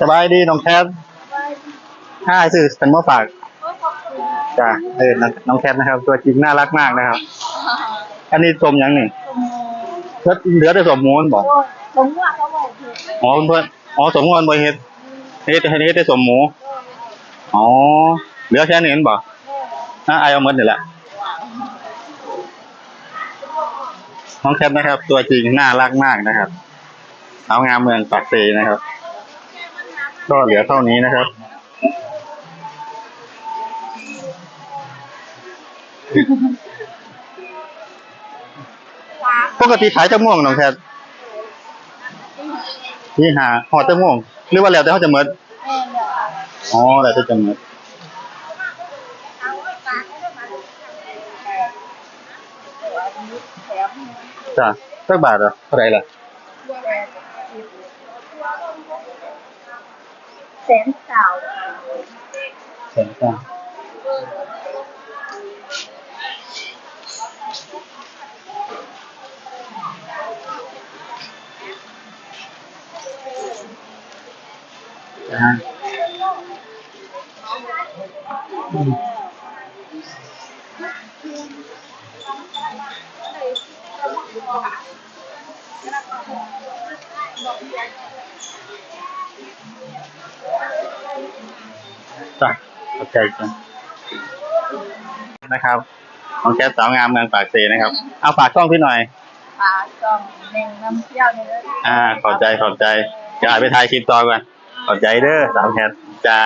สบายดีน้องแคทห้าสื่อสันมาฝากก็ขอบคุณจ้ะเออน้องน้องแคทนะครับ ตัวจริงน่ารักมากนะครับ อันนี้สมยังนี่สมเหลือเหลือแต่สมมูนบอกโอ้ยสมว่าเขาบอกคืออ๋อเพื่อนอ๋อสมมูนบริเฮ็ดเฮ็ดเฮ็ดเฮ็ดได้สมหมู อ๋อ เหลือแค่นี้เห็นบอกอะไอเอาหมดนี่แหละน้องแคทนะครับ ตัวจริงน่ารักมากนะครับ เอางามเมืองปากเซนะครับ ก็เหลือเท่านี้นะครับปกติขายจะม่วงน้องแคทนี่หาหอจะม่วง หรือว่าแล้วแต่เขาจะเมิดแม่เนี่ยอ๋อแล้วแต่จะเมิดจ้ะสักบาทเหรอเท่าไรล่ะ แสนสาวแส นเก้าจ้าอืมจ้ะเข้าใจจ้ะนะครับของแก้วสาวงามเมืองปากเซนะครับ เอาฝากกล้องพี่หน่อยปลาจอมเน่งน้ำเที่ยวเนี่ยเลยอ่า ขอบใจขอบใจจะไปถ่ายคลิปต่อก่อนขอบใจเด้อสาวแคทจ้า